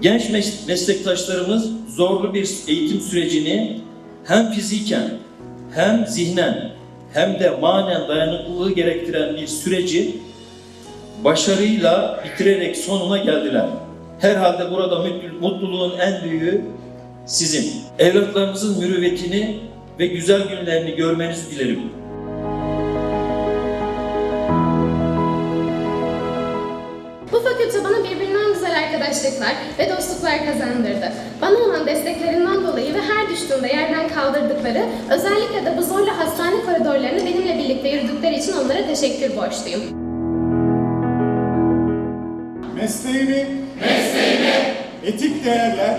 Genç mes- meslektaşlarımız zorlu bir eğitim sürecini hem fiziken hem zihnen hem de manen dayanıklılığı gerektiren bir süreci başarıyla bitirerek sonuna geldiler. Herhalde burada mutlu- mutluluğun en büyüğü sizin. Evlatlarınızın mürüvvetini ve güzel günlerini görmenizi dilerim. Bu fakülte bana birbirinden güzel arkadaşlıklar ve dostluklar kazandırdı. Bana olan desteklerinden dolayı ve her düştüğümde yerden kaldırdıkları, özellikle de bu zorlu hastane koridorlarını benimle birlikte yürüdükleri için onlara teşekkür borçluyum. Mesleğimi, etik değerler,